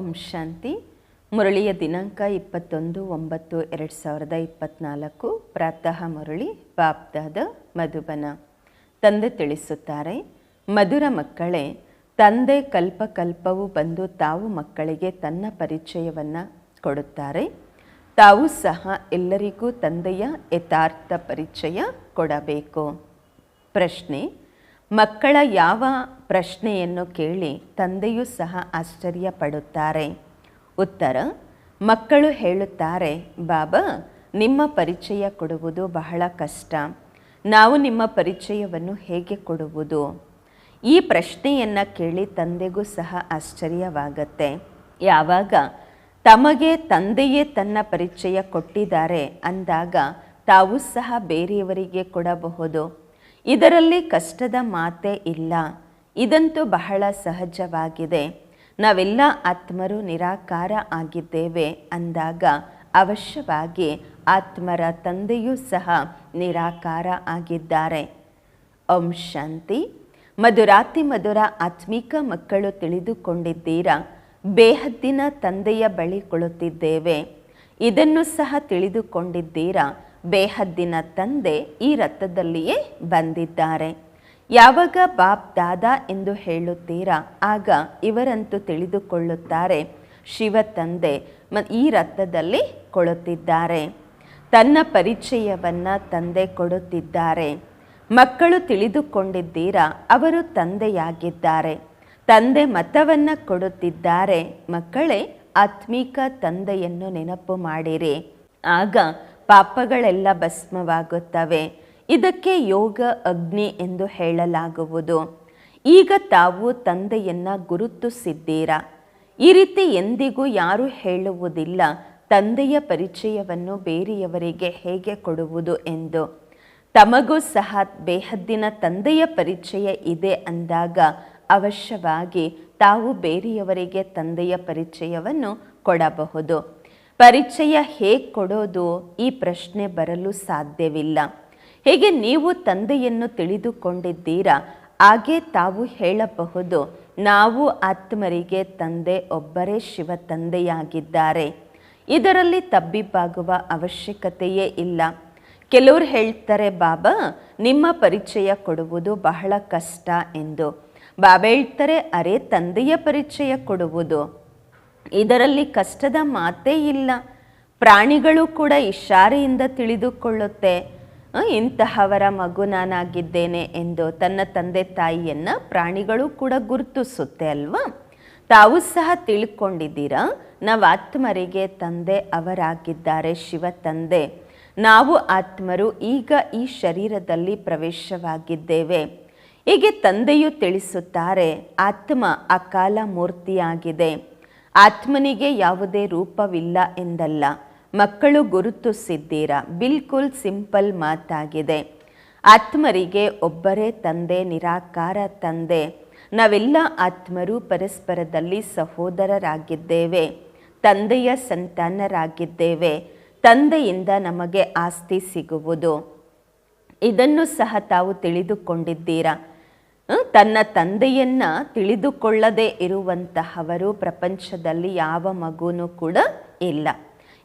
ಓಂ ಶಾಂತಿ. ಮುರಳಿಯ ದಿನಾಂಕ ಇಪ್ಪತ್ತೊಂದು, ಒಂಬತ್ತು, ಎರಡು ಸಾವಿರದ ಇಪ್ಪತ್ತ್ನಾಲ್ಕು ಪ್ರಾತಃ ಮುರಳಿ ಬಾಪ್ದಾದ ಮಧುಬನ. ತಂದೆ ತಿಳಿಸುತ್ತಾರೆ, ಮಧುರ ಮಕ್ಕಳೇ, ತಂದೆ ಕಲ್ಪ ಕಲ್ಪವು ಬಂದು ತಾವು ಮಕ್ಕಳಿಗೆ ತನ್ನ ಪರಿಚಯವನ್ನು ಕೊಡುತ್ತಾರೆ. ತಾವು ಸಹ ಎಲ್ಲರಿಗೂ ತಂದೆಯ ಯಥಾರ್ಥ ಪರಿಚಯ ಕೊಡಬೇಕು. ಪ್ರಶ್ನೆ ಮಕ್ಕಳ ಯಾವ ಪ್ರಶ್ನೆಯನ್ನು ಕೇಳಿ ತಂದೆಯೂ ಸಹ ಆಶ್ಚರ್ಯ ಪಡುತ್ತಾರೆ ಉತ್ತರ, ಮಕ್ಕಳು ಹೇಳುತ್ತಾರೆ, ಬಾಬಾ, ನಿಮ್ಮ ಪರಿಚಯ ಕೊಡುವುದು ಬಹಳ ಕಷ್ಟ. ನಾವು ನಿಮ್ಮ ಪರಿಚಯವನ್ನು ಹೇಗೆ ಕೊಡುವುದು? ಈ ಪ್ರಶ್ನೆಯನ್ನು ಕೇಳಿ ತಂದೆಗೂ ಸಹ ಆಶ್ಚರ್ಯವಾಗತ್ತೆ. ಯಾವಾಗ, ತಮಗೆ ತಂದೆಯೇ ತನ್ನ ಪರಿಚಯ ಕೊಟ್ಟಿದ್ದಾರೆ ಅಂದಾಗ ತಾವು ಸಹ ಬೇರೆಯವರಿಗೆ ಕೊಡಬಹುದು. ಇದರಲ್ಲಿ ಕಷ್ಟದ ಮಾತೇ ಇಲ್ಲ. ಇದಂತೂ ಬಹಳ ಸಹಜವಾಗಿದೆ. ನಾವೆಲ್ಲ ಆತ್ಮರು ನಿರಾಕಾರ ಆಗಿದ್ದೇವೆ ಅಂದಾಗ ಅವಶ್ಯವಾಗಿ ಆತ್ಮರ ತಂದೆಯೂ ಸಹ ನಿರಾಕಾರ ಆಗಿದ್ದಾರೆ. ಓಂ ಶಾಂತಿ. ಮಧುರಾತಿ ಮಧುರ ಆತ್ಮಿಕ ಮಕ್ಕಳು ತಿಳಿದುಕೊಂಡಿದ್ದೀರಾ? ಬೇಹದ್ದಿನ ತಂದೆಯ ಬಳಿ ಕುಳಿತಿದ್ದೇವೆ. ಇದನ್ನು ಸಹ ತಿಳಿದುಕೊಂಡಿದ್ದೀರಾ? ಬೇಹದ್ದಿನ ತಂದೆ ಈ ರಥದಲ್ಲಿಯೇ ಬಂದಿದ್ದಾರೆ. ಯಾವಾಗ ಬಾಪ್ ದಾದಾ ಎಂದು ಹೇಳುತ್ತೀರಾ? ಆಗ ಇವರಂತೂ ತಿಳಿದುಕೊಳ್ಳುತ್ತಾರೆ, ಶಿವ ತಂದೆ ಮ ಈ ರಥದಲ್ಲಿ ಕೊಳುತ್ತಿದ್ದಾರೆ. ತನ್ನ ಪರಿಚಯವನ್ನು ತಂದೆ ಕೊಡುತ್ತಿದ್ದಾರೆ. ಮಕ್ಕಳು ತಿಳಿದುಕೊಂಡಿದ್ದೀರಾ? ಅವರು ತಂದೆಯಾಗಿದ್ದಾರೆ. ತಂದೆ ಮತವನ್ನು ಕೊಡುತ್ತಿದ್ದಾರೆ. ಮಕ್ಕಳೇ, ಆತ್ಮಿಕ ತಂದೆಯನ್ನು ನೆನಪು ಮಾಡಿರಿ. ಆಗ ಪಾಪಗಳೆಲ್ಲ ಭಸ್ಮವಾಗುತ್ತವೆ. ಇದಕ್ಕೆ ಯೋಗ, ಅಗ್ನಿ ಎಂದು ಹೇಳಲಾಗುವುದು. ಈಗ ತಾವು ತಂದೆಯನ್ನ ಗುರುತಿಸಿದ್ದೀರಾ? ಈ ರೀತಿ ಎಂದಿಗೂ ಯಾರೂ ಹೇಳುವುದಿಲ್ಲ. ತಂದೆಯ ಪರಿಚಯವನ್ನು ಬೇರೆಯವರಿಗೆ ಹೇಗೆ ಕೊಡುವುದು ಎಂದು. ತಮಗೂ ಸಹ ಬೇಹದ್ದಿನ ತಂದೆಯ ಪರಿಚಯ ಇದೆ ಅಂದಾಗ ಅವಶ್ಯವಾಗಿ ತಾವು ಬೇರೆಯವರಿಗೆ ತಂದೆಯ ಪರಿಚಯವನ್ನು ಕೊಡಬಹುದು. ಪರಿಚಯ ಹೇಗೆ ಕೊಡೋದು ಈ ಪ್ರಶ್ನೆ ಬರಲು ಸಾಧ್ಯವಿಲ್ಲ. ಹೇಗೆ ನೀವು ತಂದೆಯನ್ನು ತಿಳಿದುಕೊಂಡಿದ್ದೀರಾ, ಹಾಗೆ ತಾವು ಹೇಳಬಹುದು, ನಾವು ಆತ್ಮರಿಗೆ ತಂದೆ ಒಬ್ಬರೇ ಶಿವ ತಂದೆಯಾಗಿದ್ದಾರೆ. ಇದರಲ್ಲಿ ತಬ್ಬಿಬ್ಬಾಗುವ ಅವಶ್ಯಕತೆಯೇ ಇಲ್ಲ. ಕೆಲವರು ಹೇಳ್ತಾರೆ, ಬಾಬಾ, ನಿಮ್ಮ ಪರಿಚಯ ಕೊಡುವುದು ಬಹಳ ಕಷ್ಟ ಎಂದು. ಬಾಬಾ ಹೇಳ್ತಾರೆ, ಅರೆ, ತಂದೆಯ ಪರಿಚಯ ಕೊಡುವುದು ಇದರಲ್ಲಿ ಕಷ್ಟದ ಮಾತೇ ಇಲ್ಲ. ಪ್ರಾಣಿಗಳು ಕೂಡ ಇಷಾರೆಯಿಂದ ತಿಳಿದುಕೊಳ್ಳುತ್ತೆ. ಇಂತಹವರ ಮಗು ನಾನಾಗಿದ್ದೇನೆ ಎಂದು ತನ್ನ ತಂದೆ ತಾಯಿಯನ್ನು ಪ್ರಾಣಿಗಳು ಕೂಡ ಗುರುತಿಸುತ್ತೆ ಅಲ್ವಾ? ತಾವು ಸಹ ತಿಳ್ಕೊಂಡಿದ್ದೀರಾ? ನಾವು ಆತ್ಮರಿಗೆ ತಂದೆ ಅವರಾಗಿದ್ದಾರೆ, ಶಿವ ತಂದೆ. ನಾವು ಆತ್ಮರು ಈಗ ಈ ಶರೀರದಲ್ಲಿ ಪ್ರವೇಶವಾಗಿದ್ದೇವೆ. ಹೀಗೆ ತಂದೆಯು ತಿಳಿಸುತ್ತಾರೆ, ಆತ್ಮ ಅಕಾಲ ಮೂರ್ತಿಯಾಗಿದೆ. ಆತ್ಮನಿಗೆ ಯಾವುದೇ ರೂಪವಿಲ್ಲ ಎಂದಲ್ಲ. ಮಕ್ಕಳು ಗುರುತಿಸಿದ್ದೀರಾ? ಬಿಲ್ಕುಲ್ ಸಿಂಪಲ್ ಮಾತಾಗಿದೆ. ಆತ್ಮರಿಗೆ ಒಬ್ಬರೇ ತಂದೆ, ನಿರಾಕಾರ ತಂದೆ. ನಾವೆಲ್ಲ ಆತ್ಮರು, ಪರಸ್ಪರದಲ್ಲಿ ಸಹೋದರರಾಗಿದ್ದೇವೆ. ತಂದೆಯ ಸಂತಾನರಾಗಿದ್ದೇವೆ. ತಂದೆಯಿಂದ ನಮಗೆ ಆಸ್ತಿ ಸಿಗುವುದು. ಇದನ್ನು ಸಹ ತಾವು ತಿಳಿದುಕೊಂಡಿದ್ದೀರಾ? ತನ್ನ ತಂದೆಯನ್ನ ತಿಳಿದುಕೊಳ್ಳದೆ ಇರುವಂತಹವರು ಪ್ರಪಂಚದಲ್ಲಿ ಯಾವ ಮಗುನೂ ಕೂಡ ಇಲ್ಲ.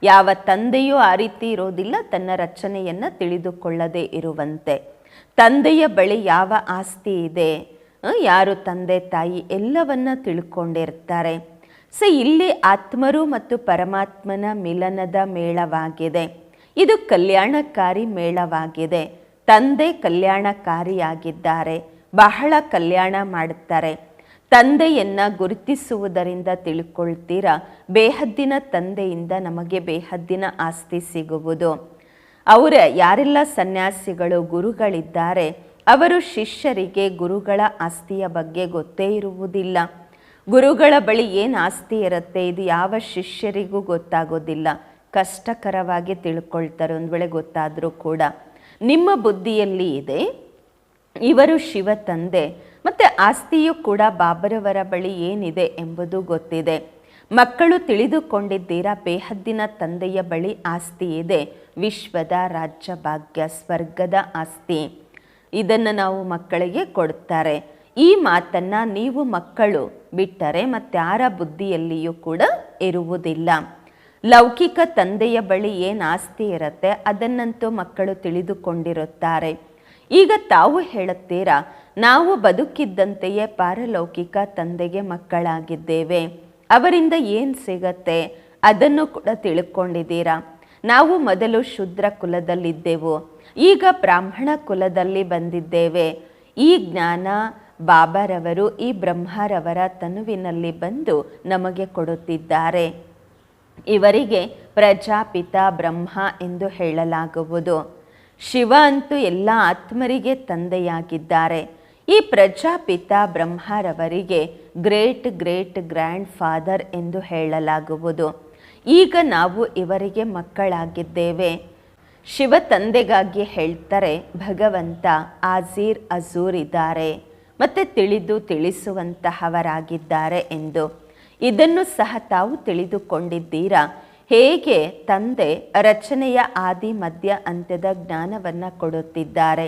ಯಾವ ತಂದೆಯೂ ಆ ರೀತಿ ಇರೋದಿಲ್ಲ, ತನ್ನ ರಚನೆಯನ್ನ ತಿಳಿದುಕೊಳ್ಳದೆ ಇರುವಂತೆ. ತಂದೆಯ ಬಳಿ ಯಾವ ಆಸ್ತಿ ಇದೆ? ಯಾರು ತಂದೆ ತಾಯಿ ಎಲ್ಲವನ್ನ ತಿಳ್ಕೊಂಡಿರ್ತಾರೆ. ಸೊ, ಇಲ್ಲಿ ಆತ್ಮರು ಮತ್ತು ಪರಮಾತ್ಮನ ಮಿಲನದ ಮೇಳವಾಗಿದೆ. ಇದು ಕಲ್ಯಾಣಕಾರಿ ಮೇಳವಾಗಿದೆ. ತಂದೆ ಕಲ್ಯಾಣಕಾರಿಯಾಗಿದ್ದಾರೆ. ಬಹಳ ಕಲ್ಯಾಣ ಮಾಡುತ್ತಾರೆ. ತಂದೆಯನ್ನ ಗುರುತಿಸುವುದರಿಂದ ತಿಳ್ಕೊಳ್ತೀರಾ? ಬೇಹದ್ದಿನ ತಂದೆಯಿಂದ ನಮಗೆ ಬೇಹದ್ದಿನ ಆಸ್ತಿ ಸಿಗುವುದು. ಅವರ ಯಾರೆಲ್ಲ ಸನ್ಯಾಸಿಗಳು, ಗುರುಗಳಿದ್ದಾರೆ, ಅವರು ಶಿಷ್ಯರಿಗೆ ಗುರುಗಳ ಆಸ್ತಿಯ ಬಗ್ಗೆ ಗೊತ್ತೇ ಇರುವುದಿಲ್ಲ. ಗುರುಗಳ ಬಳಿ ಏನು ಆಸ್ತಿ ಇರುತ್ತೆ, ಇದು ಯಾವ ಶಿಷ್ಯರಿಗೂ ಗೊತ್ತಾಗೋದಿಲ್ಲ. ಕಷ್ಟಕರವಾಗಿ ತಿಳ್ಕೊಳ್ತಾರೆ, ಒಂದು ವೇಳೆ ಗೊತ್ತಾದರೂ ಕೂಡ. ನಿಮ್ಮ ಬುದ್ಧಿಯಲ್ಲಿ ಇದೆ ಇವರು ಶಿವ ತಂದೆ. ಮತ್ತು ಆಸ್ತಿಯು ಕೂಡ ಬಾಬರವರ ಬಳಿ ಏನಿದೆ ಎಂಬುದು ಗೊತ್ತಿದೆ. ಮಕ್ಕಳು ತಿಳಿದುಕೊಂಡಿದ್ದೀರಾ, ಬೇಹದ್ದಿನ ತಂದೆಯ ಬಳಿ ಆಸ್ತಿ ಇದೆ. ವಿಶ್ವದ ರಾಜ್ಯ ಭಾಗ್ಯ ಸ್ವರ್ಗದ ಆಸ್ತಿ. ಇದನ್ನು ನಾವು ಮಕ್ಕಳಿಗೆ ಕೊಡ್ತಾರೆ. ಈ ಮಾತನ್ನ ನೀವು ಮಕ್ಕಳು ಬಿಟ್ಟರೆ ಮತ್ತಾರ ಬುದ್ಧಿಯಲ್ಲಿಯೂ ಕೂಡ ಇರುವುದಿಲ್ಲ. ಲೌಕಿಕ ತಂದೆಯ ಬಳಿ ಏನು ಆಸ್ತಿ ಇರುತ್ತೆ, ಅದನ್ನಂತೂ ಮಕ್ಕಳು ತಿಳಿದುಕೊಂಡಿರುತ್ತಾರೆ. ಈಗ ತಾವು ಹೇಳುತ್ತೀರಾ, ನಾವು ಬದುಕಿದ್ದಂತೆಯೇ ಪಾರಲೌಕಿಕ ತಂದೆಗೆ ಮಕ್ಕಳಾಗಿದ್ದೇವೆ. ಅವರಿಂದ ಏನು ಸಿಗತ್ತೆ? ಅದನ್ನು ಕೂಡ ತಿಳ್ಕೊಂಡಿದ್ದೀರಾ. ನಾವು ಮೊದಲು ಶುದ್ರ ಕುಲದಲ್ಲಿದ್ದೆವು. ಈಗ ಬ್ರಾಹ್ಮಣ ಕುಲದಲ್ಲಿ ಬಂದಿದ್ದೇವೆ. ಈ ಜ್ಞಾನ ಬಾಬಾರವರು, ಈ ಬ್ರಹ್ಮರವರ ತನುವಿನಲ್ಲಿ ಬಂದು ನಮಗೆ ಕೊಡುತ್ತಿದ್ದಾರೆ. ಇವರಿಗೆ ಪ್ರಜಾಪಿತ ಬ್ರಹ್ಮ ಎಂದು ಹೇಳಲಾಗುವುದು. ಶಿವ ಅಂತೂ ಎಲ್ಲ ಆತ್ಮರಿಗೆ ತಂದೆಯಾಗಿದ್ದಾರೆ. ಈ ಪ್ರಜಾಪಿತ ಬ್ರಹ್ಮರವರಿಗೆ ಗ್ರೇಟ್ ಗ್ರೇಟ್ ಗ್ರ್ಯಾಂಡ್ ಫಾದರ್ ಎಂದು ಹೇಳಲಾಗುವುದು. ಈಗ ನಾವು ಇವರಿಗೆ ಮಕ್ಕಳಾಗಿದ್ದೇವೆ. ಶಿವ ತಂದೆಗಾಗಿ ಹೇಳ್ತಾರೆ, ಭಗವಂತ ಆಜೀರ್ ಅಜೂರ್ ಇದ್ದಾರೆ. ಮತ್ತು ತಿಳಿದು ತಿಳಿಸುವಂತಹವರಾಗಿದ್ದಾರೆ ಎಂದು. ಇದನ್ನು ಸಹ ತಾವು ತಿಳಿದುಕೊಂಡಿದ್ದೀರಾ? ಹೇಗೆ ತಂದೆ ರಚನೆಯ ಆದಿ ಮಧ್ಯ ಅಂತ್ಯದ ಜ್ಞಾನವನ್ನು ಕೊಡುತ್ತಿದ್ದಾರೆ?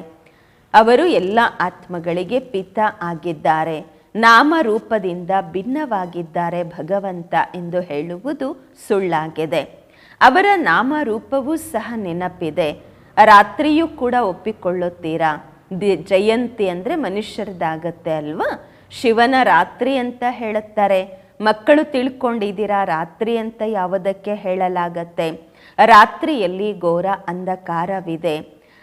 ಅವರು ಎಲ್ಲ ಆತ್ಮಗಳಿಗೆ ಪಿತ ಆಗಿದ್ದಾರೆ. ನಾಮರೂಪದಿಂದ ಭಿನ್ನವಾಗಿದ್ದಾರೆ ಭಗವಂತ ಎಂದು ಹೇಳುವುದು ಸುಳ್ಳಾಗಿದೆ. ಅವರ ನಾಮರೂಪವೂ ಸಹ ನೆನಪಿದೆ. ರಾತ್ರಿಯೂ ಕೂಡ ಒಪ್ಪಿಕೊಳ್ಳುತ್ತೀರಾ? ದಿ- ಜಯಂತಿ ಅಂದರೆ ಮನುಷ್ಯರದಾಗತ್ತೆ ಅಲ್ವಾ? ಶಿವನ ರಾತ್ರಿ ಅಂತ ಹೇಳುತ್ತಾರೆ. ಮಕ್ಕಳು ತಿಳ್ಕೊಂಡಿದ್ದೀರಾ? ರಾತ್ರಿ ಅಂತ ಯಾವುದಕ್ಕೆ ಹೇಳಲಾಗತ್ತೆ? ರಾತ್ರಿಯಲ್ಲಿ ಘೋರ ಅಂಧಕಾರವಿದೆ.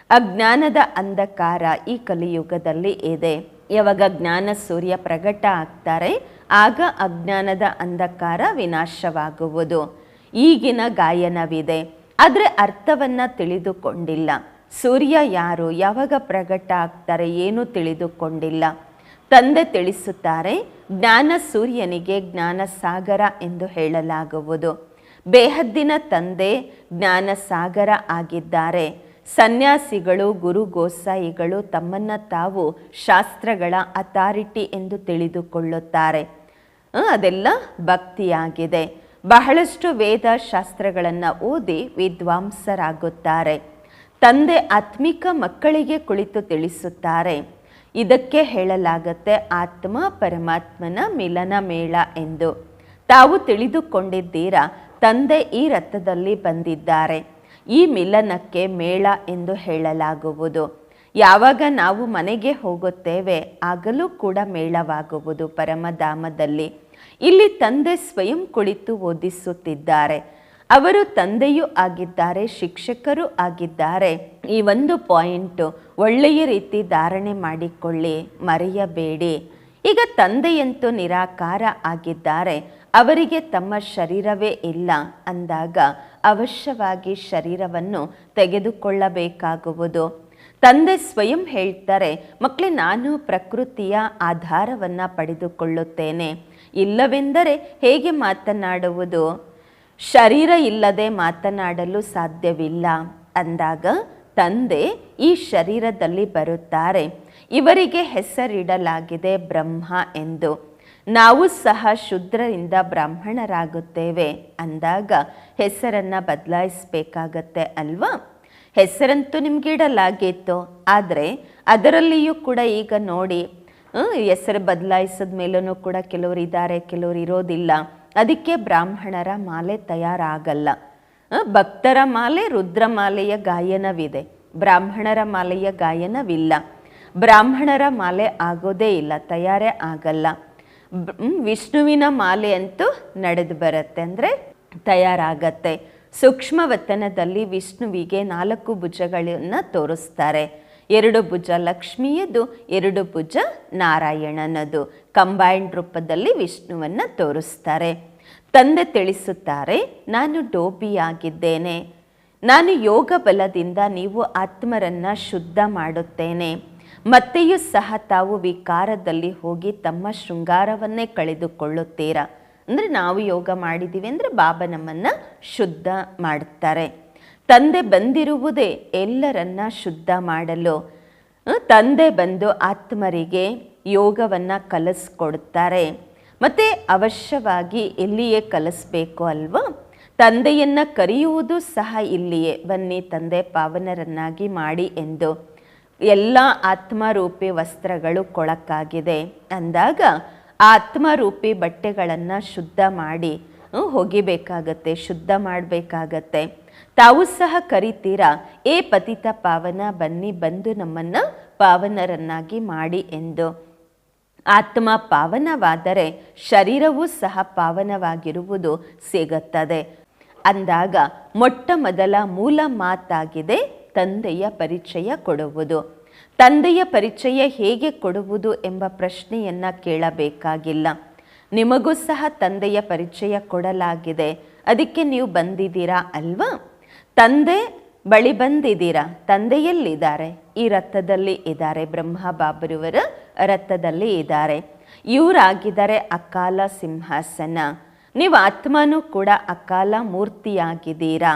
ಅಜ್ಞಾನದ ಅಂಧಕಾರ ಈ ಕಲಿಯುಗದಲ್ಲಿ ಇದೆ. ಯಾವಾಗ ಜ್ಞಾನ ಸೂರ್ಯ ಪ್ರಕಟ ಆಗ್ತಾರೆ, ಆಗ ಅಜ್ಞಾನದ ಅಂಧಕಾರ ವಿನಾಶವಾಗುವುದು. ಈಗಿನ ಗಾಯನವಿದೆ. ಆದರೆ ಅರ್ಥವನ್ನ ತಿಳಿದುಕೊಂಡಿಲ್ಲ. ಸೂರ್ಯ ಯಾರು, ಯಾವಾಗ ಪ್ರಕಟ ಆಗ್ತಾರೆ, ಏನೂ ತಿಳಿದುಕೊಂಡಿಲ್ಲ. ತಂದೆ ತಿಳಿಸುತ್ತಾರೆ ಜ್ಞಾನ ಸೂರ್ಯನಿಗೆ ಜ್ಞಾನ ಸಾಗರ ಎಂದು ಹೇಳಲಾಗುವುದು. ಬೇಹದ್ದಿನ ತಂದೆ ಜ್ಞಾನ ಸಾಗರ ಆಗಿದ್ದಾರೆ. ಸನ್ಯಾಸಿಗಳು, ಗುರು ಗೋಸಾಯಿಗಳು ತಮ್ಮನ್ನ ತಾವು ಶಾಸ್ತ್ರಗಳ ಅಥಾರಿಟಿ ಎಂದು ತಿಳಿದುಕೊಳ್ಳುತ್ತಾರೆ. ಅದೆಲ್ಲ ಭಕ್ತಿಯಾಗಿದೆ. ಬಹಳಷ್ಟು ವೇದ ಶಾಸ್ತ್ರಗಳನ್ನು ಓದಿ ವಿದ್ವಾಂಸರಾಗುತ್ತಾರೆ. ತಂದೆ ಆತ್ಮಿಕ ಮಕ್ಕಳಿಗೆ ಕುಳಿತು ತಿಳಿಸುತ್ತಾರೆ. ಇದಕ್ಕೆ ಹೇಳಲಾಗತ್ತೆ ಆತ್ಮ ಪರಮಾತ್ಮನ ಮಿಲನ ಮೇಳ ಎಂದು. ತಾವು ತಿಳಿದುಕೊಂಡಿದ್ದೀರಾ, ತಂದೆ ಈ ರಥದಲ್ಲಿ ಬಂದಿದ್ದಾರೆ. ಈ ಮಿಲನಕ್ಕೆ ಮೇಳ ಎಂದು ಹೇಳಲಾಗುವುದು. ಯಾವಾಗ ನಾವು ಮನೆಗೆ ಹೋಗುತ್ತೇವೆ, ಆಗಲೂ ಕೂಡ ಮೇಳವಾಗುವುದು ಪರಮಧಾಮದಲ್ಲಿ. ಇಲ್ಲಿ ತಂದೆ ಸ್ವಯಂ ಕುಳಿತು ಓದಿಸುತ್ತಿದ್ದಾರೆ. ಅವರು ತಂದೆಯೂ ಆಗಿದ್ದಾರೆ, ಶಿಕ್ಷಕರು ಆಗಿದ್ದಾರೆ. ಈ ಒಂದು ಪಾಯಿಂಟು ಒಳ್ಳೆಯ ರೀತಿ ಧಾರಣೆ ಮಾಡಿಕೊಳ್ಳಿ, ಮರೆಯಬೇಡಿ. ಈಗ ತಂದೆಯಂತೂ ನಿರಾಕಾರ ಆಗಿದ್ದಾರೆ. ಅವರಿಗೆ ತಮ್ಮ ಶರೀರವೇ ಇಲ್ಲ ಅಂದಾಗ ಅವಶ್ಯವಾಗಿ ಶರೀರವನ್ನು ತೆಗೆದುಕೊಳ್ಳಬೇಕಾಗುವುದು. ತಂದೆ ಸ್ವಯಂ ಹೇಳ್ತಾರೆ ಮಕ್ಕಳೇ ನಾನು ಪ್ರಕೃತಿಯ ಆಧಾರವನ್ನು ಪಡೆದುಕೊಳ್ಳುತ್ತೇನೆ. ಇಲ್ಲವೆಂದರೆ ಹೇಗೆ ಮಾತನಾಡುವುದು? ಶರೀರ ಇಲ್ಲದೆ ಮಾತನಾಡಲು ಸಾಧ್ಯವಿಲ್ಲ ಅಂದಾಗ ತಂದೆ ಈ ಶರೀರದಲ್ಲಿ ಬರುತ್ತಾರೆ. ಇವರಿಗೆ ಹೆಸರಿಡಲಾಗಿದೆ ಬ್ರಹ್ಮ ಎಂದು. ನಾವು ಸಹ ಶುದ್ರರಿಂದ ಬ್ರಾಹ್ಮಣರಾಗುತ್ತೇವೆ ಅಂದಾಗ ಹೆಸರನ್ನು ಬದಲಾಯಿಸಬೇಕಾಗತ್ತೆ ಅಲ್ವಾ? ಹೆಸರಂತೂ ನಿಮ್ಗೆ ಇಡಲಾಗಿತ್ತು ಆದರೆ ಅದರಲ್ಲಿಯೂ ಕೂಡ ಈಗ ನೋಡಿ ಹೆಸರು ಬದಲಾಯಿಸಿದ ಮೇಲೂ ಕೂಡ ಕೆಲವರು ಇದ್ದಾರೆ ಕೆಲವರು ಇರೋದಿಲ್ಲ. ಅದಕ್ಕೆ ಬ್ರಾಹ್ಮಣರ ಮಾಲೆ ತಯಾರಾಗಲ್ಲ. ಭಕ್ತರ ಮಾಲೆ ರುದ್ರಮಾಲೆಯ ಗಾಯನವಿದೆ. ಬ್ರಾಹ್ಮಣರ ಮಾಲೆಯ ಗಾಯನವಿಲ್ಲ. ಬ್ರಾಹ್ಮಣರ ಮಾಲೆ ಆಗೋದೇ ಇಲ್ಲ, ತಯಾರೇ ಆಗಲ್ಲ. ವಿಷ್ಣುವಿನ ಮಾಲೆ ಅಂತೂ ನಡೆದು ಬರುತ್ತೆ, ಅಂದರೆ ತಯಾರಾಗತ್ತೆ. ಸೂಕ್ಷ್ಮ ವತನದಲ್ಲಿ ವಿಷ್ಣುವಿಗೆ ನಾಲ್ಕು ಭುಜಗಳನ್ನು ತೋರಿಸ್ತಾರೆ. ಎರಡು ಭುಜ ಲಕ್ಷ್ಮಿಯದು, ಎರಡು ಭುಜ ನಾರಾಯಣನದು. ಕಂಬೈನ್ಡ್ ರೂಪದಲ್ಲಿ ವಿಷ್ಣುವನ್ನು ತೋರಿಸ್ತಾರೆ. ತಂದೆ ತಿಳಿಸುತ್ತಾರೆ, ನಾನು ಡೋಬಿಯಾಗಿದ್ದೇನೆ ನಾನು ಯೋಗ ಬಲದಿಂದ ನೀವು ಆತ್ಮರನ್ನ ಶುದ್ಧ ಮಾಡುತ್ತೇನೆ. ಮತ್ತೆಯೂ ಸಹ ತಾವು ವಿಕಾರದಲ್ಲಿ ಹೋಗಿ ತಮ್ಮ ಶೃಂಗಾರವನ್ನೇ ಕಳೆದುಕೊಳ್ಳುತ್ತೀರಾ? ಅಂದರೆ ನಾವು ಯೋಗ ಮಾಡಿದ್ದೀವಿ ಅಂದರೆ ಬಾಬಾ ನಮ್ಮನ್ನು ಶುದ್ಧ ಮಾಡುತ್ತಾರೆ ತಂದೆ ಬಂದಿರುವುದೇ ಎಲ್ಲರನ್ನ ಶುದ್ಧ ಮಾಡಲು. ತಂದೆ ಬಂದು ಆತ್ಮರಿಗೆ ಯೋಗವನ್ನು ಕಲಿಸ್ಕೊಡ್ತಾರೆ. ಮತ್ತು ಅವಶ್ಯವಾಗಿ ಇಲ್ಲಿಯೇ ಕಲಿಸ್ಬೇಕು ಅಲ್ವಾ? ತಂದೆಯನ್ನು ಕರೆಯುವುದು ಸಹ ಇಲ್ಲಿಯೇ. ಬನ್ನಿ ತಂದೆ ಪಾವನರನ್ನಾಗಿ ಮಾಡಿ ಎಂದು. ಎಲ್ಲ ಆತ್ಮರೂಪಿ ವಸ್ತ್ರಗಳು ಕೊಳಕಾಗಿದೆ. ಅಂದಾಗ ಆತ್ಮರೂಪಿ ಬಟ್ಟೆಗಳನ್ನು ಶುದ್ಧ ಮಾಡಿ. ಒಗಿಬೇಕಾಗತ್ತೆ ಶುದ್ಧ ಮಾಡಬೇಕಾಗತ್ತೆ. ತಾವು ಸಹ ಕರಿತೀರಾ? ಏ ಪತಿತ ಪಾವನ, ಬನ್ನಿ ಬಂದು ನಮ್ಮನ್ನು ಪಾವನರನ್ನಾಗಿ ಮಾಡಿ ಎಂದು. ಆತ್ಮ ಪಾವನವಾದರೆ ಶರೀರವೂ ಸಹ ಪಾವನವಾಗಿರುವುದು ಸಿಗುತ್ತದೆ. ಅಂದಾಗ ಮೊಟ್ಟ ಮೊದಲ ಮೂಲ ಮಾತಾಗಿದೆ, ತಂದೆಯ ಪರಿಚಯ ಕೊಡುವುದು. ತಂದೆಯ ಪರಿಚಯ ಹೇಗೆ ಕೊಡುವುದು ಎಂಬ ಪ್ರಶ್ನೆಯನ್ನ ಕೇಳಬೇಕಾಗಿಲ್ಲ. ನಿಮಗೂ ಸಹ ತಂದೆಯ ಪರಿಚಯ ಕೊಡಲಾಗಿದೆ. ಅದಕ್ಕೆ ನೀವು ಬಂದಿದ್ದೀರಾ ಅಲ್ವಾ? ತಂದೆ ಬಳಿ ಬಂದಿದ್ದೀರಾ? ತಂದೆಯಲ್ಲಿದ್ದಾರೆ. ಈ ರಥದಲ್ಲಿ ಇದ್ದಾರೆ ಬ್ರಹ್ಮ ಬಾಬರುವರ ರಥದಲ್ಲಿ ಇದ್ದಾರೆ. ಇವರಾಗಿದ್ದಾರೆ ಅಕಾಲ ಸಿಂಹಾಸನ. ನೀವು ಆತ್ಮನೂ ಕೂಡ ಅಕಾಲ ಮೂರ್ತಿಯಾಗಿದ್ದೀರಾ?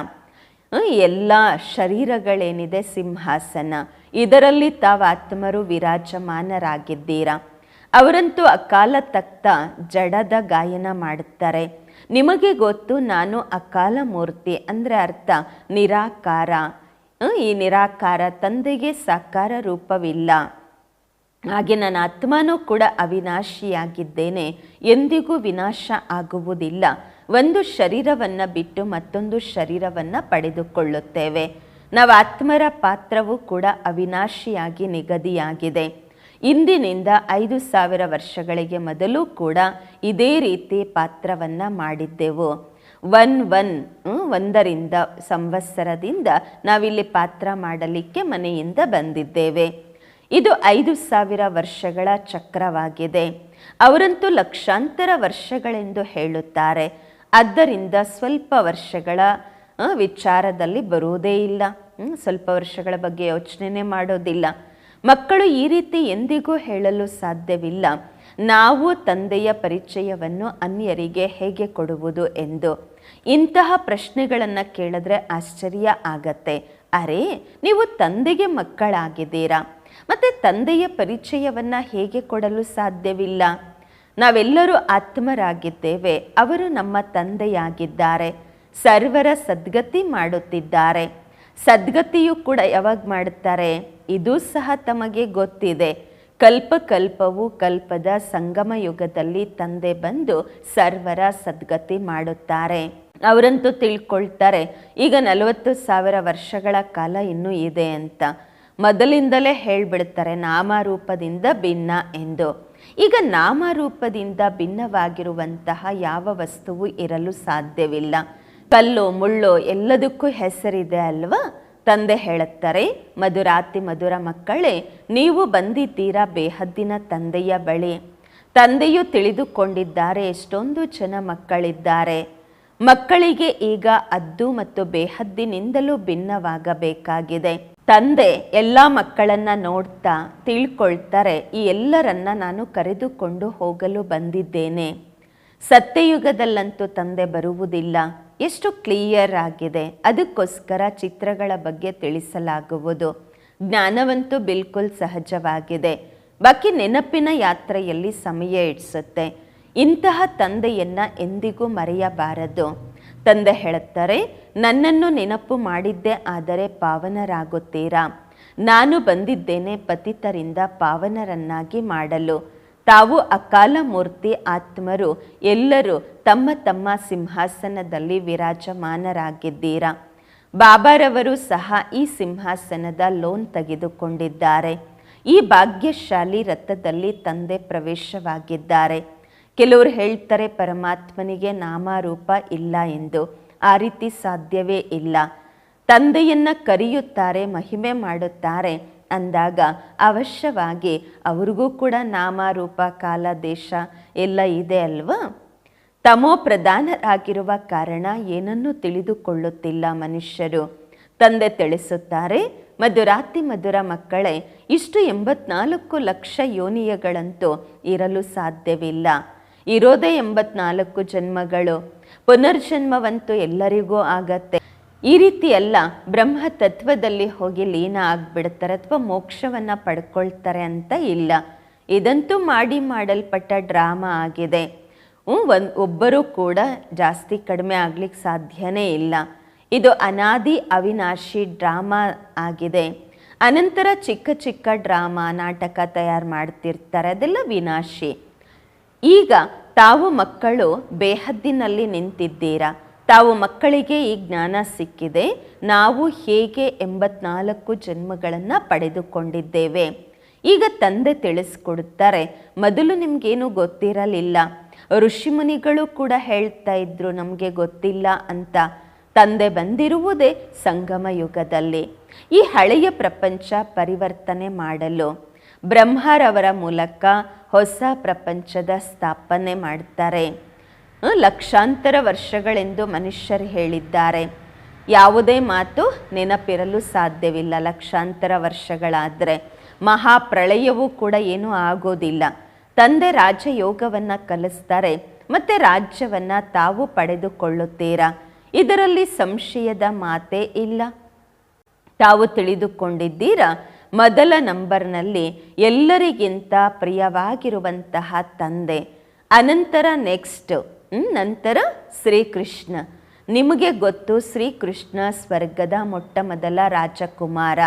ಎಲ್ಲ ಶರೀರಗಳೇನಿದೆ ಸಿಂಹಾಸನ. ಇದರಲ್ಲಿ ತಾವು ಆತ್ಮರು ವಿರಾಜಮಾನರಾಗಿದ್ದೀರಾ? ಅವರಂತೂ ಅಕಾಲ ತಕ್ತ ಜಡದ ಗಾಯನ ಮಾಡುತ್ತಾರೆ. ನಿಮಗೆ ಗೊತ್ತು, ನಾನು ಅಕಾಲ ಮೂರ್ತಿ ಅಂದರೆ ಅರ್ಥ, ನಿರಾಕಾರ. ಈ ನಿರಾಕಾರ ತಂದೆಗೆ ಸಾಕಾರ ರೂಪವಿಲ್ಲ. ಹಾಗೆ ನನ್ನ ಆತ್ಮನೂ ಕೂಡ ಅವಿನಾಶಿಯಾಗಿದ್ದೇನೆ, ಎಂದಿಗೂ ವಿನಾಶ ಆಗುವುದಿಲ್ಲ. ಒಂದು ಶರೀರವನ್ನು ಬಿಟ್ಟು ಮತ್ತೊಂದು ಶರೀರವನ್ನು ಪಡೆದುಕೊಳ್ಳುತ್ತೇವೆ. ನಾವು ಆತ್ಮರ ಪಾತ್ರವೂ ಕೂಡ ಅವಿನಾಶಿಯಾಗಿ ನಿಗದಿಯಾಗಿದೆ. ಇಂದಿನಿಂದ ಐದು ಸಾವಿರ ವರ್ಷಗಳಿಗೆ ಮೊದಲು ಕೂಡ ಇದೇ ರೀತಿ ಪಾತ್ರವನ್ನು ಮಾಡಿದ್ದೆವು. ಒನ್ ಒನ್ ಒಂದರಿಂದ ಸಂವತ್ಸರದಿಂದ ನಾವಿಲ್ಲಿ ಪಾತ್ರ ಮಾಡಲಿಕ್ಕೆ ಮನೆಯಿಂದ ಬಂದಿದ್ದೇವೆ. ಇದು ಐದು ಸಾವಿರ ವರ್ಷಗಳ ಚಕ್ರವಾಗಿದೆ. ಅವರಂತೂ ಲಕ್ಷಾಂತರ ವರ್ಷಗಳೆಂದು ಹೇಳುತ್ತಾರೆ. ಆದ್ದರಿಂದ ಸ್ವಲ್ಪ ವರ್ಷಗಳ ವಿಚಾರದಲ್ಲಿ ಬರುವುದೇ ಇಲ್ಲ. ಸ್ವಲ್ಪ ವರ್ಷಗಳ ಬಗ್ಗೆ ಯೋಚನೆ ಮಾಡೋದಿಲ್ಲ. ಮಕ್ಕಳು ಈ ರೀತಿ ಎಂದಿಗೂ ಹೇಳಲು ಸಾಧ್ಯವಿಲ್ಲ. ನಾವು ತಂದೆಯ ಪರಿಚಯವನ್ನು ಅನ್ಯರಿಗೆ ಹೇಗೆ ಕೊಡುವುದು ಎಂದು. ಇಂತಹ ಪ್ರಶ್ನೆಗಳನ್ನು ಕೇಳಿದ್ರೆ ಆಶ್ಚರ್ಯ ಆಗತ್ತೆ. ಅರೆ, ನೀವು ತಂದೆಗೆ ಮಕ್ಕಳಾಗಿದ್ದೀರಾ? ಮತ್ತೆ ತಂದೆಯ ಪರಿಚಯವನ್ನ ಹೇಗೆ ಕೊಡಲು ಸಾಧ್ಯವಿಲ್ಲ? ನಾವೆಲ್ಲರೂ ಆತ್ಮರಾಗಿದ್ದೇವೆ, ಅವರು ನಮ್ಮ ತಂದೆಯಾಗಿದ್ದಾರೆ. ಸರ್ವರ ಸದ್ಗತಿ ಮಾಡುತ್ತಿದ್ದಾರೆ. ಸದ್ಗತಿಯು ಕೂಡ ಯಾವಾಗ ಮಾಡುತ್ತಾರೆ? ಇದು ಸಹ ತಮಗೆ ಗೊತ್ತಿದೆ. ಕಲ್ಪ ಕಲ್ಪವು ಕಲ್ಪದ ಸಂಗಮ ಯುಗದಲ್ಲಿ ತಂದೆ ಬಂದು ಸರ್ವರ ಸದ್ಗತಿ ಮಾಡುತ್ತಾರೆ. ಅವರಂತೂ ತಿಳ್ಕೊಳ್ತಾರೆ, ಈಗ ನಲವತ್ತು ಸಾವಿರ ವರ್ಷಗಳ ಕಾಲ ಇನ್ನೂ ಇದೆ ಅಂತ. ಮೊದಲಿಂದಲೇ ಹೇಳ್ಬಿಡ್ತಾರೆ, ನಾಮರೂಪದಿಂದ ಭಿನ್ನ ಎಂದು. ಈಗ ನಾಮರೂಪದಿಂದ ಭಿನ್ನವಾಗಿರುವಂತಹ ಯಾವ ವಸ್ತುವು ಇರಲು ಸಾಧ್ಯವಿಲ್ಲ. ಕಲ್ಲು, ಮುಳ್ಳು ಎಲ್ಲದಕ್ಕೂ ಹೆಸರಿದೆ ಅಲ್ವಾ? ತಂದೆ ಹೇಳುತ್ತಾರೆ, ಮಧುರಾತಿ ಮಧುರ ಮಕ್ಕಳೇ, ನೀವು ಬಂದಿದ್ದೀರಾ ಬೇಹದ್ದಿನ ತಂದೆಯ ಬಳಿ. ತಂದೆಯು ತಿಳಿದುಕೊಂಡಿದ್ದಾರೆ, ಎಷ್ಟೊಂದು ಜನ ಮಕ್ಕಳಿದ್ದಾರೆ. ಮಕ್ಕಳಿಗೆ ಈಗ ಅದ್ದು ಮತ್ತು ಬೇಹದ್ದಿನಿಂದಲೂ ಭಿನ್ನವಾಗಬೇಕಾಗಿದೆ. ತಂದೆ ಎಲ್ಲ ಮಕ್ಕಳನ್ನ ನೋಡ್ತಾ ತಿಳ್ಕೊಳ್ತಾರೆ, ಈ ಎಲ್ಲರನ್ನ ನಾನು ಕರೆದುಕೊಂಡು ಹೋಗಲು ಬಂದಿದ್ದೇನೆ. ಸತ್ಯಯುಗದಲ್ಲಂತೂ ತಂದೆ ಬರುವುದಿಲ್ಲ. ಎಷ್ಟು ಕ್ಲಿಯರ್ ಆಗಿದೆ? ಅದಕ್ಕೋಸ್ಕರ ಚಿತ್ರಗಳ ಬಗ್ಗೆ ತಿಳಿಸಲಾಗುವುದು. ಜ್ಞಾನವಂತೂ ಬಿಲ್ಕುಲ್ ಸಹಜವಾಗಿದೆ. ಬಾಕಿ ನೆನಪಿನ ಯಾತ್ರೆಯಲ್ಲಿ ಸಮಯ ಇಡಿಸುತ್ತೆ. ಇಂತಹ ತಂದೆಯನ್ನು ಎಂದಿಗೂ ಮರೆಯಬಾರದು. ತಂದೆ ಹೇಳುತ್ತಾರೆ, ನನ್ನನ್ನು ನೆನಪು ಮಾಡಿದ್ದೆ, ಆದರೆ ಪಾವನರಾಗುತ್ತೀರಾ? ನಾನು ಬಂದಿದ್ದೇನೆ ಪತಿತರಿಂದ ಪಾವನರನ್ನಾಗಿ ಮಾಡಲು. ತಾವು ಅಕಾಲ ಮೂರ್ತಿ ಆತ್ಮರು, ಎಲ್ಲರೂ ತಮ್ಮ ತಮ್ಮ ಸಿಂಹಾಸನದಲ್ಲಿ ವಿರಾಜಮಾನರಾಗಿದ್ದೀರಾ? ಬಾಬಾರವರು ಸಹ ಈ ಸಿಂಹಾಸನದ ಲೋನ್ ತೆಗೆದುಕೊಂಡಿದ್ದಾರೆ. ಈ ಭಾಗ್ಯಶಾಲಿ ರಥದಲ್ಲಿ ತಂದೆ ಪ್ರವೇಶವಾಗಿದ್ದಾರೆ. ಕೆಲವರು ಹೇಳ್ತಾರೆ, ಪರಮಾತ್ಮನಿಗೆ ನಾಮರೂಪ ಇಲ್ಲ ಎಂದು. ಆ ರೀತಿ ಸಾಧ್ಯವೇ ಇಲ್ಲ. ತಂದೆಯನ್ನು ಕರೆಯುತ್ತಾರೆ, ಮಹಿಮೆ ಮಾಡುತ್ತಾರೆ. ಅಂದಾಗ ಅವಶ್ಯವಾಗಿ ಅವ್ರಿಗೂ ಕೂಡ ನಾಮ ರೂಪ ಕಾಲ ದೇಶ ಎಲ್ಲ ಇದೆ ಅಲ್ವಾ? ತಮೋ ಪ್ರಧಾನರಾಗಿರುವ ಕಾರಣ ಏನನ್ನೂ ತಿಳಿದುಕೊಳ್ಳುತ್ತಿಲ್ಲ ಮನುಷ್ಯರು. ತಂದೆ ತಿಳಿಸುತ್ತಾರೆ, ಮಧುರಾತಿ ಮಧುರ ಮಕ್ಕಳೇ, ಇಷ್ಟು ಎಂಬತ್ನಾಲ್ಕು ಲಕ್ಷ ಯೋನಿಯಗಳಂತೂ ಇರಲು ಸಾಧ್ಯವಿಲ್ಲ. ಇರೋದೇ ಎಂಬತ್ನಾಲ್ಕು ಜನ್ಮಗಳು. ಪುನರ್ಜನ್ಮವಂತೂ ಎಲ್ಲರಿಗೂ ಆಗತ್ತೆ. ಈ ರೀತಿ ಎಲ್ಲ ಬ್ರಹ್ಮ ತತ್ವದಲ್ಲಿ ಹೋಗಿ ಲೀನ ಆಗ್ಬಿಡ್ತಾರೆ ಅಥವಾ ಮೋಕ್ಷವನ್ನು ಪಡ್ಕೊಳ್ತಾರೆ ಅಂತ ಇಲ್ಲ. ಇದಂತೂ ಮಾಡಿ ಮಾಡಲ್ಪಟ್ಟ ಡ್ರಾಮಾ ಆಗಿದೆ. ಒಂದು ಒಬ್ಬರೂ ಕೂಡ ಜಾಸ್ತಿ ಕಡಿಮೆ ಆಗ್ಲಿಕ್ಕೆ ಸಾಧ್ಯನೇ ಇಲ್ಲ. ಇದು ಅನಾದಿ ಅವಿನಾಶಿ ಡ್ರಾಮಾ ಆಗಿದೆ. ಅನಂತರ ಚಿಕ್ಕ ಚಿಕ್ಕ ಡ್ರಾಮಾ, ನಾಟಕ ತಯಾರು ಮಾಡ್ತಿರ್ತಾರೆ, ಅದೆಲ್ಲ ವಿನಾಶಿ. ಈಗ ತಾವು ಮಕ್ಕಳು ಬೇಹದ್ದಿನಲ್ಲಿ ನಿಂತಿದ್ದೀರಾ? ತಾವು ಮಕ್ಕಳಿಗೆ ಈ ಜ್ಞಾನ ಸಿಕ್ಕಿದೆ. ನಾವು ಹೇಗೆ ಎಂಬತ್ನಾಲ್ಕು ಜನ್ಮಗಳನ್ನು ಪಡೆದುಕೊಂಡಿದ್ದೇವೆ. ಈಗ ತಂದೆ ತಿಳಿಸ್ಕೊಡುತ್ತಾರೆ, ಮೊದಲು ನಿಮಗೇನು ಗೊತ್ತಿರಲಿಲ್ಲ. ಋಷಿಮುನಿಗಳು ಕೂಡ ಹೇಳ್ತಾ ಇದ್ರು ನಮಗೆ ಗೊತ್ತಿಲ್ಲ ಅಂತ. ತಂದೆ ಬಂದಿರುವುದೇ ಸಂಗಮ ಯುಗದಲ್ಲಿ. ಈ ಹಳೆಯ ಪ್ರಪಂಚ ಪರಿವರ್ತನೆ ಮಾಡಲು. ಬ್ರಹ್ಮರವರ ಮೂಲಕ ಹೊಸ ಪ್ರಪಂಚದ ಸ್ಥಾಪನೆ ಮಾಡ್ತಾರೆ. ಲಕ್ಷಾಂತರ ವರ್ಷಗಳೆಂದು ಮನುಷ್ಯರು ಹೇಳಿದ್ದಾರೆ. ಯಾವುದೇ ಮಾತು ನೆನಪಿರಲು ಸಾಧ್ಯವಿಲ್ಲ ಲಕ್ಷಾಂತರ ವರ್ಷಗಳಾದರೆ. ಮಹಾಪ್ರಳಯವೂ ಕೂಡ ಏನೂ ಆಗೋದಿಲ್ಲ. ತಂದೆ ರಾಜಯೋಗವನ್ನು ಕಲಿಸ್ತಾರೆ, ಮತ್ತು ರಾಜ್ಯವನ್ನು ತಾವು ಪಡೆದುಕೊಳ್ಳುತ್ತೀರಾ? ಇದರಲ್ಲಿ ಸಂಶಯದ ಮಾತೇ ಇಲ್ಲ. ತಾವು ತಿಳಿದುಕೊಂಡಿದ್ದೀರಾ? ಮೊದಲ ನಂಬರ್ನಲ್ಲಿ ಎಲ್ಲರಿಗಿಂತ ಪ್ರಿಯವಾಗಿರುವಂತಹ ತಂದೆ. ಅನಂತರ ನೆಕ್ಸ್ಟ್. ನಂತರ ಶ್ರೀಕೃಷ್ಣ. ನಿಮಗೆ ಗೊತ್ತು, ಶ್ರೀಕೃಷ್ಣ ಸ್ವರ್ಗದ ಮೊಟ್ಟ ಮೊದಲ ರಾಜಕುಮಾರ,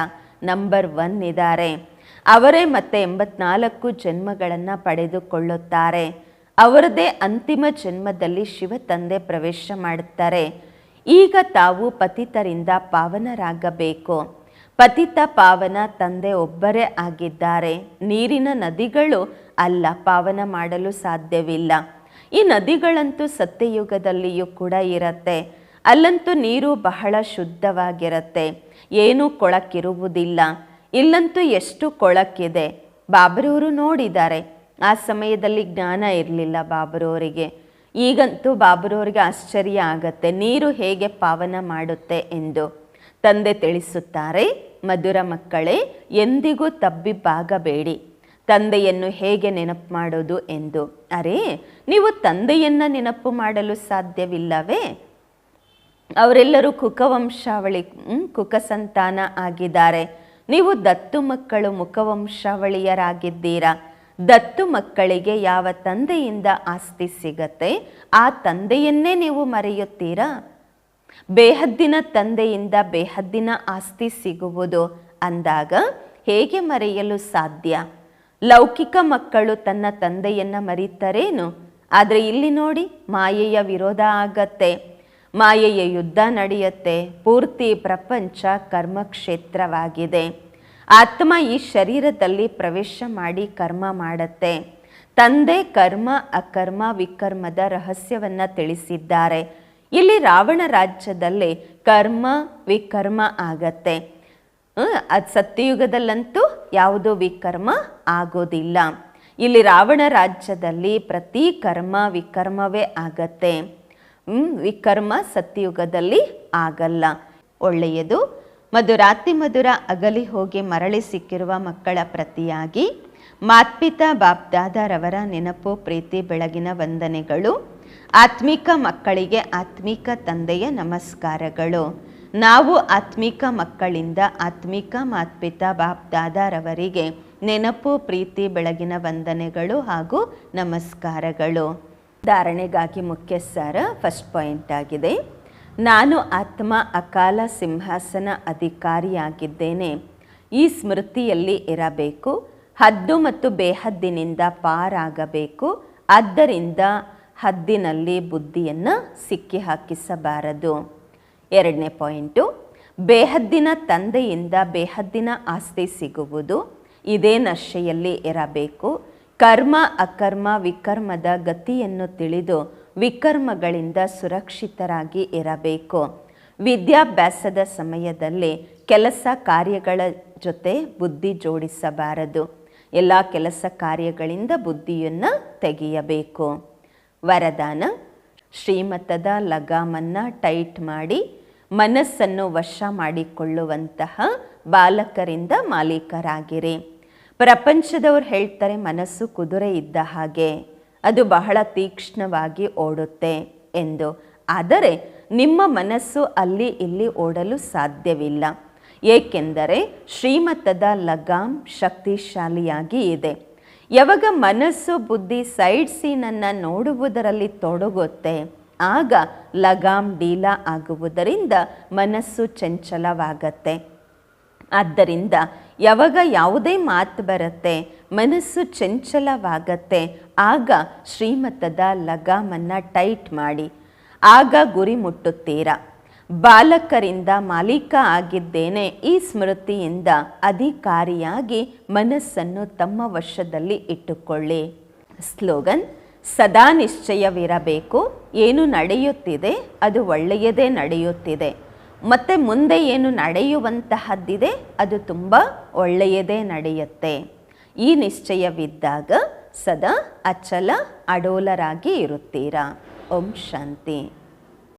ನಂಬರ್ ಒನ್ ಇದ್ದಾರೆ. ಅವರೇ ಮತ್ತೆ ಎಂಬತ್ನಾಲ್ಕು ಜನ್ಮಗಳನ್ನು ಪಡೆದುಕೊಳ್ಳುತ್ತಾರೆ. ಅವರದೇ ಅಂತಿಮ ಜನ್ಮದಲ್ಲಿ ಶಿವ ತಂದೆ ಪ್ರವೇಶ ಮಾಡುತ್ತಾರೆ. ಈಗ ತಾವು ಪತಿತರಿಂದ ಪಾವನರಾಗಬೇಕು. ಪತಿತ ಪಾವನ ತಂದೆ ಒಬ್ಬರೇ ಆಗಿದ್ದಾರೆ. ನೀರಿನ ನದಿಗಳು ಅಲ್ಲ, ಪಾವನ ಮಾಡಲು ಸಾಧ್ಯವಿಲ್ಲ. ಈ ನದಿಗಳಂತೂ ಸತ್ಯಯುಗದಲ್ಲಿಯೂ ಕೂಡ ಇರತ್ತೆ. ಅಲ್ಲಂತೂ ನೀರು ಬಹಳ ಶುದ್ಧವಾಗಿರತ್ತೆ. ಏನೂ ಕೊಳಕಿರುವುದಿಲ್ಲ. ಇಲ್ಲಂತೂ ಎಷ್ಟು ಕೊಳಕಿದೆ. ಬಾಬರೂರು ನೋಡಿದ್ದಾರೆ. ಆ ಸಮಯದಲ್ಲಿ ಜ್ಞಾನ ಇರಲಿಲ್ಲ ಬಾಬರವರಿಗೆ ಈಗಂತೂ ಬಾಬರವರಿಗೆ ಆಶ್ಚರ್ಯ ಆಗತ್ತೆ. ನೀರು ಹೇಗೆ ಪಾವನ ಮಾಡುತ್ತೆ ಎಂದು. ತಂದೆ ತಿಳಿಸುತ್ತಾರೆ, ಮಧುರ ಮಕ್ಕಳೇ, ಎಂದಿಗೂ ತಬ್ಬಿಬ್ಬಾಗಬೇಡಿ. ತಂದೆಯನ್ನು ಹೇಗೆ ನೆನಪು ಮಾಡೋದು ಎಂದು. ಅರೆ, ನೀವು ತಂದೆಯನ್ನು ನೆನಪು ಮಾಡಲು ಸಾಧ್ಯವಿಲ್ಲವೇ? ಅವರೆಲ್ಲರೂ ಕುಕವಂಶಾವಳಿ ಕುಕಸಂತಾನ ಕುಕ ಸಂತಾನ ಆಗಿದ್ದಾರೆ. ನೀವು ದತ್ತು ಮಕ್ಕಳು ಮುಖವಂಶಾವಳಿಯರಾಗಿದ್ದೀರಾ? ದತ್ತು ಮಕ್ಕಳಿಗೆ ಯಾವ ತಂದೆಯಿಂದ ಆಸ್ತಿ ಸಿಗತ್ತೆ? ಆ ತಂದೆಯನ್ನೇ ನೀವು ಮರೆಯುತ್ತೀರಾ? ಬೇಹದ್ದಿನ ತಂದೆಯಿಂದ ಬೇಹದ್ದಿನ ಆಸ್ತಿ ಸಿಗುವುದು ಅಂದಾಗ ಹೇಗೆ ಮರೆಯಲು ಸಾಧ್ಯ? ಲೌಕಿಕ ಮಕ್ಕಳು ತನ್ನ ತಂದೆಯನ್ನ ಮರೀತಾರೇನು? ಆದರೆ ಇಲ್ಲಿ ನೋಡಿ, ಮಾಯೆಯ ವಿರೋಧ ಆಗತ್ತೆ. ಮಾಯೆಯ ಯುದ್ಧ ನಡೆಯುತ್ತೆ. ಪೂರ್ತಿ ಪ್ರಪಂಚ ಕರ್ಮಕ್ಷೇತ್ರವಾಗಿದೆ. ಆತ್ಮ ಈ ಶರೀರದಲ್ಲಿ ಪ್ರವೇಶ ಮಾಡಿ ಕರ್ಮ ಮಾಡತ್ತೆ. ತಂದೆ ಕರ್ಮ, ಅಕರ್ಮ, ವಿಕರ್ಮದ ರಹಸ್ಯವನ್ನ ತಿಳಿಸಿದ್ದಾರೆ. ಇಲ್ಲಿ ರಾವಣ ರಾಜ್ಯದಲ್ಲಿ ಕರ್ಮ, ವಿಕರ್ಮ ಆಗತ್ತೆ. ಅದು ಸತ್ಯಯುಗದಲ್ಲಂತೂ ಯಾವುದೋ ವಿಕರ್ಮ ಆಗೋದಿಲ್ಲ. ಇಲ್ಲಿ ರಾವಣ ರಾಜ್ಯದಲ್ಲಿ ಪ್ರತಿ ಕರ್ಮ ವಿಕರ್ಮವೇ ಆಗತ್ತೆ. ವಿಕರ್ಮ ಸತ್ಯಯುಗದಲ್ಲಿ ಆಗಲ್ಲ. ಒಳ್ಳೆಯದು. ಮಧುರಾತಿ ಮಧುರ ಅಗಲಿ ಹೋಗಿ ಮರಳಿ ಸಿಕ್ಕಿರುವ ಮಕ್ಕಳ ಪ್ರತಿಯಾಗಿ ಮಾತ್ಪಿತಾ ಬಾಬ್ದಾದರವರ ನೆನಪು, ಪ್ರೀತಿ, ಬೆಳಗಿನ ವಂದನೆಗಳು, ಆತ್ಮಿಕ ಮಕ್ಕಳಿಗೆ ಆತ್ಮಿಕ ತಂದೆಯ ನಮಸ್ಕಾರಗಳು. ನಾವು ಆತ್ಮಿಕ ಮಕ್ಕಳಿಂದ ಆತ್ಮಿಕ ಮಾತ್ಪಿತಾ ಬಾಬ್ದಾದರವರಿಗೆ ನೆನಪು, ಪ್ರೀತಿ, ಬೆಳಗಿನ ವಂದನೆಗಳು ಹಾಗೂ ನಮಸ್ಕಾರಗಳು. ಧಾರಣೆಗಾಗಿ ಮುಖ್ಯ ಸಾರ ಫಸ್ಟ್ ಪಾಯಿಂಟ್ ಆಗಿದೆ. ನಾನು ಆತ್ಮ ಅಕಾಲ ಸಿಂಹಾಸನ ಅಧಿಕಾರಿಯಾಗಿದ್ದೇನೆ. ಈ ಸ್ಮೃತಿಯಲ್ಲಿ ಇರಬೇಕು. ಹದ್ದು ಮತ್ತು ಬೇಹದ್ದಿನಿಂದ ಪಾರಾಗಬೇಕು. ಆದ್ದರಿಂದ ಹದ್ದಿನಲ್ಲಿ ಬುದ್ಧಿಯನ್ನು ಸಿಕ್ಕಿ ಹಾಕಿಸಬಾರದು ಎರಡನೇ ಪಾಯಿಂಟು, ಬೇಹದ್ದಿನ ತಂದೆಯಿಂದ ಬೇಹದ್ದಿನ ಆಸ್ತಿ ಸಿಗುವುದು, ಇದೇ ನಶೆಯಲ್ಲಿ ಇರಬೇಕು. ಕರ್ಮ ಅಕರ್ಮ ವಿಕರ್ಮದ ಗತಿಯನ್ನು ತಿಳಿದು ವಿಕರ್ಮಗಳಿಂದ ಸುರಕ್ಷಿತರಾಗಿ ಇರಬೇಕು. ವಿದ್ಯಾಭ್ಯಾಸದ ಸಮಯದಲ್ಲಿ ಕೆಲಸ ಕಾರ್ಯಗಳ ಜೊತೆ ಬುದ್ಧಿ ಜೋಡಿಸಬಾರದು. ಎಲ್ಲ ಕೆಲಸ ಕಾರ್ಯಗಳಿಂದ ಬುದ್ಧಿಯನ್ನು ತೆಗೆಯಬೇಕು. ವರದಾನ, ಶ್ರೀಮತದ ಲಗಾಮನ್ನ ಟೈಟ್ ಮಾಡಿ ಮನಸ್ಸನ್ನು ವಶ ಮಾಡಿಕೊಳ್ಳುವಂತಹ ಬಾಲಕರಿಂದ ಮಾಲೀಕರಾಗಿರಿ. ಪ್ರಪಂಚದವ್ರು ಹೇಳ್ತಾರೆ, ಮನಸ್ಸು ಕುದುರೆ ಇದ್ದ ಹಾಗೆ, ಅದು ಬಹಳ ತೀಕ್ಷ್ಣವಾಗಿ ಓಡುತ್ತೆ ಎಂದು. ಆದರೆ ನಿಮ್ಮ ಮನಸ್ಸು ಅಲ್ಲಿ ಇಲ್ಲಿ ಓಡಲು ಸಾಧ್ಯವಿಲ್ಲ. ಏಕೆಂದರೆ ಶ್ರೀಮತದ ಲಗಾಮ್ ಶಕ್ತಿಶಾಲಿಯಾಗಿ ಇದೆ. ಯಾವಾಗ ಮನಸ್ಸು, ಬುದ್ಧಿ, ಸೈಡ್ ಸೀನನ್ನು ನೋಡುವುದರಲ್ಲಿ ತೊಡಗುತ್ತೆ ಆಗ ಲಗಾಮ್ ಡೀಲ ಆಗುವುದರಿಂದ ಮನಸ್ಸು ಚಂಚಲವಾಗತ್ತೆ. ಆದ್ದರಿಂದ ಯಾವಾಗ ಯಾವುದೇ ಮಾತು ಬರುತ್ತೆ, ಮನಸ್ಸು ಚಂಚಲವಾಗತ್ತೆ, ಆಗ ಶ್ರೀಮತದ ಲಗಾಮನ್ನು ಟೈಟ್ ಮಾಡಿ. ಆಗ ಗುರಿ ಮುಟ್ಟುತ್ತೀರಾ. ಬಾಲಕರಿಂದ ಮಾಲೀಕ ಆಗಿದ್ದೇನೆ ಈ ಸ್ಮೃತಿಯಿಂದ ಅಧಿಕಾರಿಯಾಗಿ ಮನಸ್ಸನ್ನು ತಮ್ಮ ವಶದಲ್ಲಿ ಇಟ್ಟುಕೊಳ್ಳಿ. ಸ್ಲೋಗನ್ ಸದಾ ನಿಶ್ಚಯವಿರಬೇಕು. ಏನು ನಡೆಯುತ್ತಿದೆ, ಅದು ಒಳ್ಳೆಯದೇ ನಡೆಯುತ್ತಿದೆ. ಮತ್ತು ಮುಂದೆ ಏನು ನಡೆಯುವಂತಹದ್ದಿದೆ, ಅದು ತುಂಬ ಒಳ್ಳೆಯದೇ ನಡೆಯುತ್ತೆ. ಈ ನಿಶ್ಚಯವಿದ್ದಾಗ ಸದಾ ಅಚಲ ಅಡೋಲರಾಗಿ ಇರುತ್ತೀರಾ. ಓಂ ಶಾಂತಿ.